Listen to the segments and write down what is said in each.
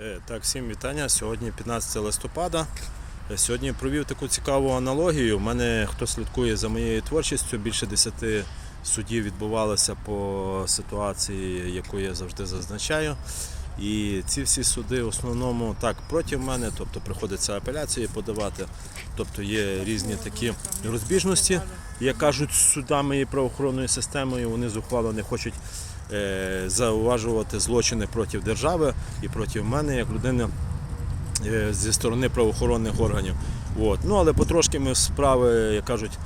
Е, Так, всім вітання. Сьогодні 15 листопада. Е, Сьогодні провів таку цікаву аналогію. У мене, хто слідкує за моєю творчістю, більше 10 судів відбувалося по ситуації, яку я завжди зазначаю. І ці всі суди в основному так проти мене, тобто приходиться апеляції подавати. Тобто є різні такі розбіжності, як кажуть, судами і правоохоронною системою. Вони зухвало не хочуть зауважувати злочини проти держави і проти мене, як людини е, зі сторони правоохоронних органів. От. Ну, але потрошки ми справи, як кажуть,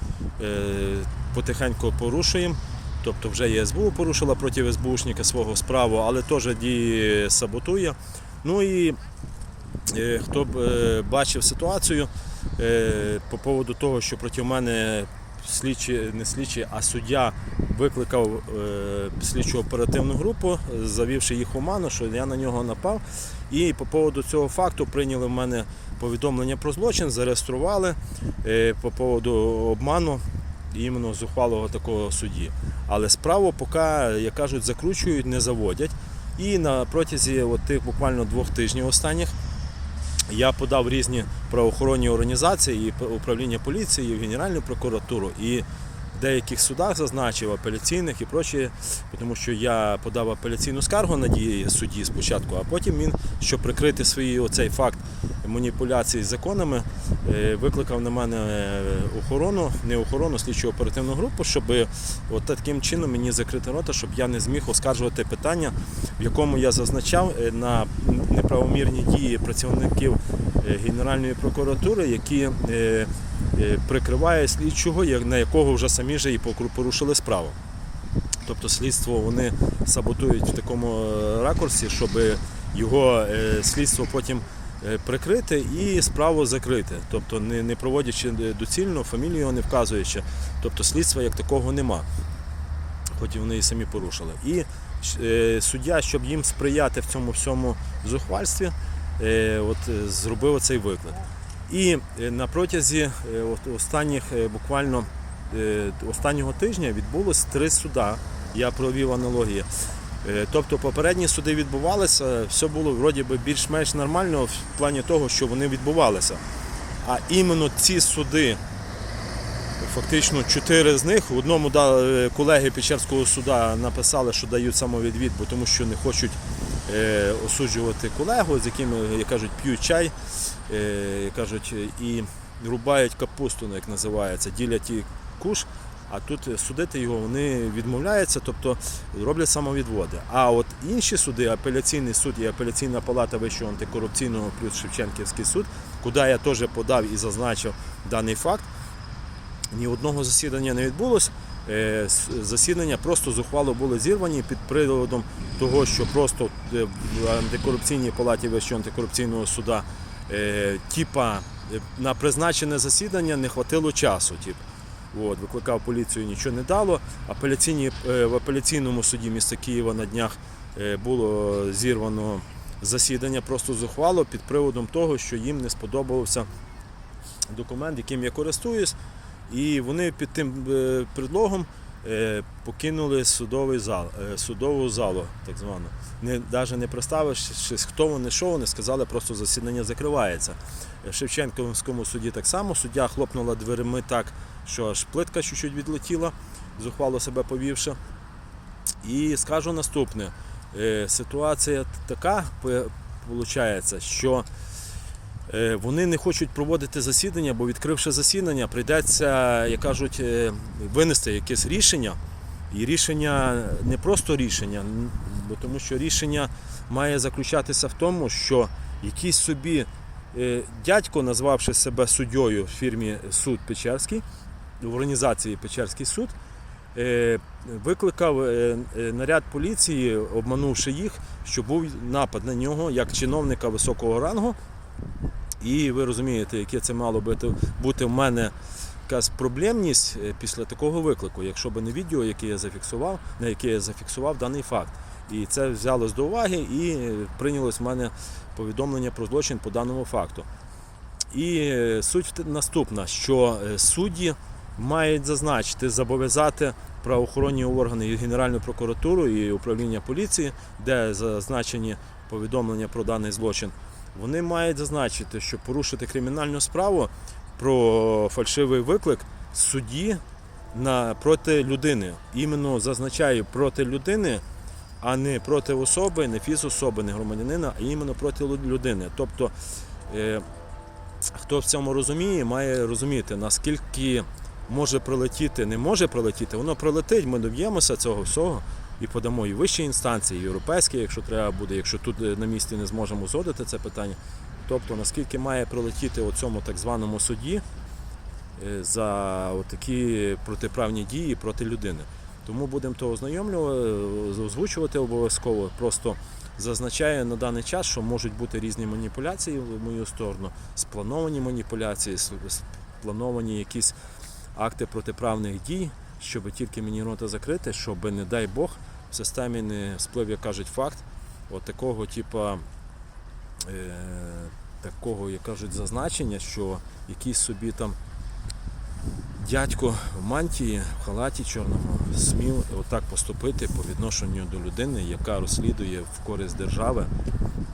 е, потихеньку порушуємо. Тобто вже і СБУ порушила проти СБУшника свого справу, але теж дії саботує. Ну і е, хто б е, бачив ситуацію е, по поводу того, що проти мене слідчі, не слідчі, а суддя викликав е, слідчу оперативну групу, завівши їх в оману, що я на нього напав. І по поводу цього факту прийняли в мене повідомлення про злочин, зареєстрували е, по поводу обману іменно зухвалого такого судді. Але справу поки, як кажуть, закручують, не заводять. І на протязі от тих буквально двох тижнів останніх я подав різні правоохоронні організації, і управління поліції, і в Генеральну прокуратуру, і в деяких судах зазначив апеляційних і прочі, тому що я подав апеляційну скаргу на дії судді спочатку, а потім він, щоб прикрити свій оцей факт маніпуляції з законами, е, викликав на мене е, охорону, не охорону, слідчу оперативну групу, щоб от таким чином мені закрити рота, щоб я не зміг оскаржувати питання, в якому я зазначав е, на неправомірні дії працівників е, Генеральної прокуратури, які е, е, прикриває слідчого, на якого вже самі же і порушили справу. Тобто слідство вони саботують в такому е, ракурсі, щоб його е, слідство потім е, прикрити і справу закрити. Тобто не, не проводячи е, доцільно, фамілію його не вказуючи. Тобто слідства як такого нема, хоч і вони і самі порушили. І е, суддя, щоб їм сприяти в цьому всьому зухвальстві, е, от, е, зробив цей виклик. І е, на протязі е, от останніх е, буквально е, останнього тижня відбулось три суда. Я провів аналогії. Е, Тобто попередні суди відбувалися, все було вроді би більш-менш нормально в плані того, що вони відбувалися. А іменно ці суди, фактично чотири з них, в одному е, колеги Печерського суда написали, що дають самовідвід, бо тому що не хочуть е, осуджувати колегу, з якими, як кажуть, п'ють чай, як кажуть, і рубають капусту, ну, як називається, ділять і куш. А тут судити його вони відмовляються, тобто роблять самовідводи. А от інші суди, апеляційний суд і апеляційна палата Вищого антикорупційного плюс Шевченківський суд, куди я теж подав і зазначив даний факт, ні одного засідання не відбулося. Е, Засідання просто зухвало були зірвані під приводом того, що просто е, в антикорупційній палаті Вищого антикорупційного суда е, типа е, на призначене засідання не хватило часу. Тип. От, викликав поліцію, нічого не дало. Апеляційні, е, в апеляційному суді міста Києва на днях е, було зірвано засідання, просто зухвало під приводом того, що їм не сподобався документ, яким я користуюсь. І вони під тим е, предлогом покинули судовий зал, судову залу, так звану. Не, навіть не представившись, хто вони, що вони, сказали, просто засідання закривається. В Шевченківському суді так само суддя хлопнула дверима так, що аж плитка чуть-чуть відлетіла, зухвало себе повівши. І скажу наступне: Е, ситуація така виходить, що Е, Вони не хочуть проводити засідання, бо відкривши засідання, прийдеться, як кажуть, е, винести якесь рішення. І рішення не просто рішення, бо тому що рішення має заключатися в тому, що якийсь собі дядько, назвавши себе суддєю в фірмі Суд Печерський, в організації Печерський суд, е, викликав е, е, наряд поліції, обманувши їх, що був напад на нього як чиновника високого рангу. І ви розумієте, яке це мало бути, бути в мене якась проблемність після такого виклику, якщо б не відео, яке я зафіксував, на яке я зафіксував даний факт. І це взялось до уваги і прийнялось в мене повідомлення про злочин по даному факту. І суть наступна, що судді мають зазначити, зобов'язати правоохоронні органи і Генеральну прокуратуру і управління поліції, де зазначені повідомлення про даний злочин, вони мають зазначити, що порушити кримінальну справу про фальшивий виклик судді на проти людини. Іменно зазначаю проти людини, а не проти особи, не фізособи, не громадянина, а іменно проти людини. Тобто, е, хто в цьому розуміє, має розуміти, наскільки може прилетіти, не може прилетіти, воно прилетить, ми доб'ємося цього всього і подамо і вищі інстанції, і європейські, якщо треба буде, якщо тут е, на місці не зможемо узгодити це питання. Тобто, наскільки має прилетіти у цьому так званому суді е, за такі протиправні дії проти людини. Тому будемо то ознайомлювати, озвучувати обов'язково. Просто зазначаю на даний час, що можуть бути різні маніпуляції в мою сторону, сплановані маніпуляції, сплановані якісь акти протиправних дій, щоб тільки мені рота закрити, щоб, не дай Бог, в системі не сплив, як кажуть, факт от такого, типа, е, такого, як кажуть, зазначення, що якийсь собі там дядько в мантії, в халаті чорному смів отак поступити по відношенню до людини, яка розслідує в користь держави,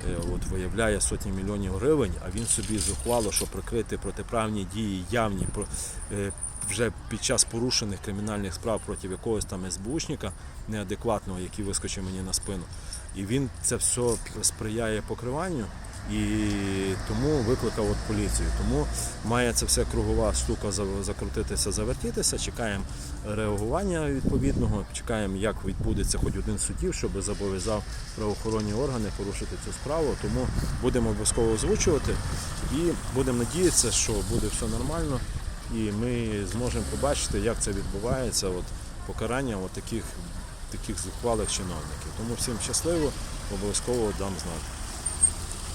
е, от виявляє сотні мільйонів гривень, а він собі зухвало, що прикрити протиправні дії явні е, вже під час порушених кримінальних справ проти якогось там СБУшника неадекватного, який вискочив мені на спину. І він це все сприяє покриванню. І тому викликав от поліцію. Тому має це все кругова штука закрутитися, завертітися. Чекаємо реагування відповідного, чекаємо, як відбудеться хоч один судів, щоб зобов'язав правоохоронні органи порушити цю справу. Тому будемо обов'язково озвучувати і будемо надіятися, що буде все нормально, і ми зможемо побачити, як це відбувається. От покарання от таких, таких зухвалих чиновників. Тому всім щасливо, обов'язково дам знати.